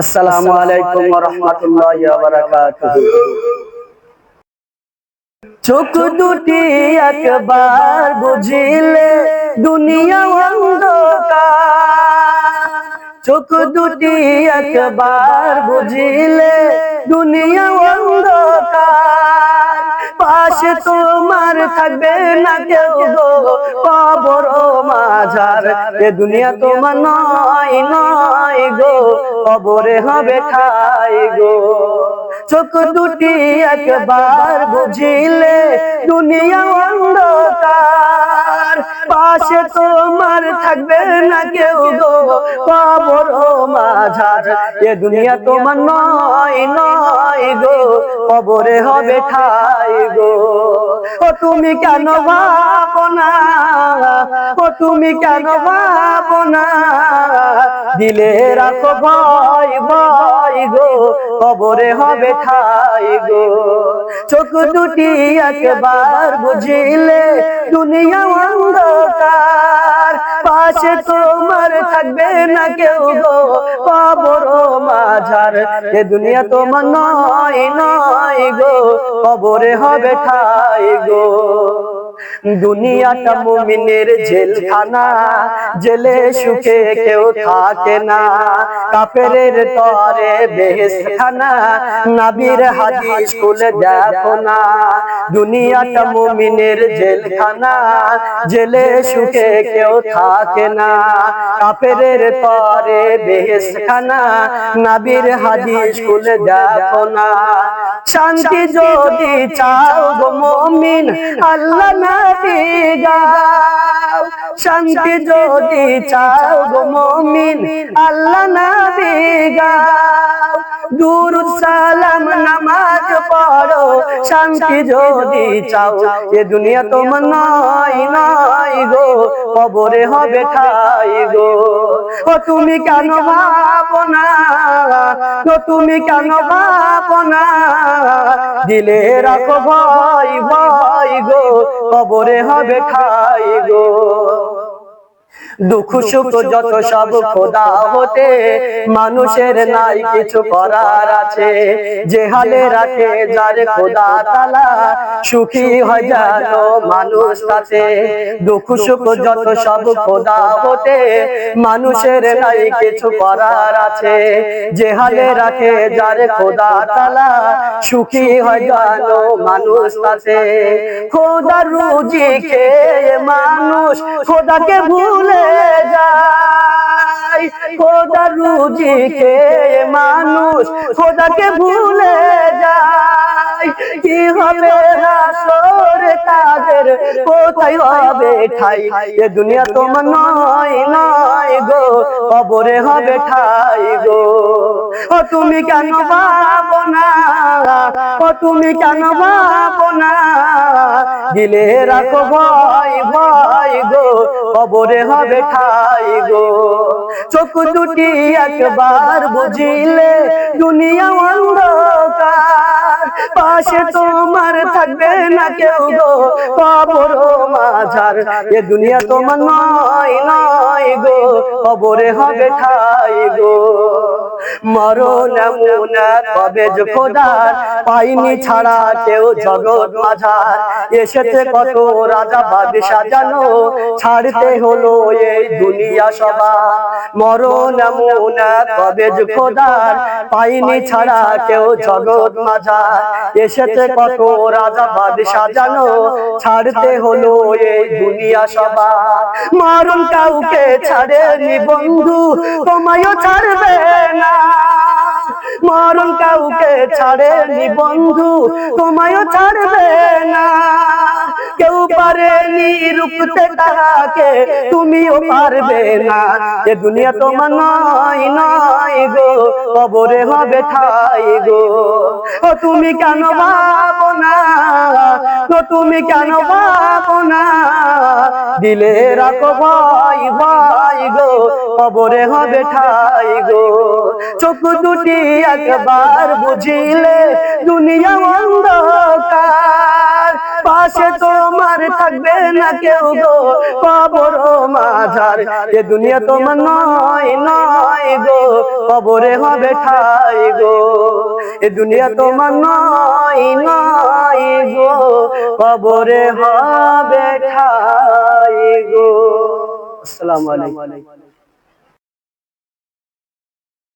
আসসালামু আলাইকুম ওয়া রাহমাতুল্লাহি ওয়া চোখ দুটি একবার বুঝিলে দুনিয়া অন্ধকার। চোখ দুটি একবার বুঝিলে দুনিয়া অন্ধকার। পাশে তোমার থাকবে না কেউ গো, কবর মাঝার। এ দুনিয়া তোমার নয় নয় গো, কবরে হবে ঠাই গো। চোখ দুটি একবার বুঝিলে, দুনিয়া অন্ধকার। পাশে তোমার থাকবে না কেউ গো, কবর মাঝার। এ দুনিয়া তোমার নয় নয় গো, কবরে হবে ঠাই গো। ও তুমি কেন ভাবো না, ও তুমি কেন ভাবো না? দিলে রাখো ভয় ভয় গো, কবরে হবে ঠাই গো। চোখ দুটি একবার বুঝিলে দুনিয়া অন্ধকার। পাশে তোমার থাকবে না কেউ গো, কবর মাঝার। এ দুনিয়া তোমার নয় নয় গো, কবরে হবে ঠাই গো। দুনিয়াটা মুমিনের জেলখানা, জেলে সুখে কেউ থাকে না। কাপেরের তরে বেহেশখানা, নাবির হাদিস খুলে দেখো না। দুনিয়াটা মুমিনের জেলখানা, জেলে সুখে কেউ থাকে না। কাপেরের তরে বেহেশখানা, নাবির হাদিস খুলে দেখো না। শান্তি যদি চাও গো মুমিন, আল্লাহ গাও শান্তি যদি চাও গো মুমিন, আল্লাহ নবী গাও সালাম নামাজ পড়ো, শান্তি যদি চাও। এ দুনিয়া তোমার নয় নয় গো, কবরে হবে ঠাই গো। ও তুমি কেন ভাবো না, ও তুমি কেন ভাবো না? দিলে রাখো ভাই ভাই গো কবরে হবে খাই গো। দুঃখ সুখ যত সব খোদা হতে মানুষের নাই কিছু করার আছে। যে হালে রাখে যার খোদা তালা সুখী হয় জানো মানুষ তাতে। দুঃখ সুখ যত সব খোদা হতে মানুষের নাই কিছু করার আছে। যে হালে রাখে যার খোদা তালা সুখী হয় জানো মানুষ তাতে। খোদা রুজি খেয়ে মানুষ খোদাকে ভুলে যায়। খোদা রুজি মানুষ, খোদাকে ভুলে যায়। কি হবে তাদের? কোথায় হবে ঠাই? এ দুনিয়া তোমার নয় নয় গো, কবরে হবে ঠাই গো। তুমি কেন ভাবো না? তুমি কেন না দিলে রাখো ভয় ভয় গো, কবরে হবে ঠাই গো। চোখ দুটি একবার বুঝিলে দুনিয়া অন্ধকার। পাশে তোমার থাকবে না কেউ গো, কবর মাঝার। এ দুনিয়া তোমার নয় নয় গো, কবরে হবে ঠাই গো। মরণ এমন কবে যে খোদার, পাইনি ছাড়া কেউ জগৎ মাঝার। এসেছে কত রাজা বাদশা জানো, ছাড়তে হলো এই দুনিয়া সবা মরণ এমন কবে খোদার পাইনি ছাড়া কেউ জগৎ মাঝা। এসেছে কত রাজা বাদশা জানো ছাড়তে হলো এই দুনিয়া সবা মরণ কাউকে ছাড়েনি বন্ধু তোমায়ও ছাড়বে না। মরণ কাউকে ছাড়েনি বন্ধু তোমায়ও ছাড়বে না। কেউ পারেনি রুখতে তাহাকে, তুমিও পারবে না। এ দুনিয়া তোমার নয় নয় গো, কবরে হবে ঠাই গো। ও তুমি কেন ভাবো না তুমি কেন ভাবো না দিলে রাখো ভয় ভয় গো, কবরে হবে ঠাই গো। চোখ দুটি একবার বুঝিলে, দুনিয়া অন্ধকার। পাশে তোমার থাকবে না কেউ গো। কবর মাঝার এ দুনিয়া তোমার নয় নয় গো। কবরে হবে ঠাই গো। এ দুনিয়া তোমার নয় নয় গো। কবরে হবে ঠাই গো। আসসালামু আলাইকুম।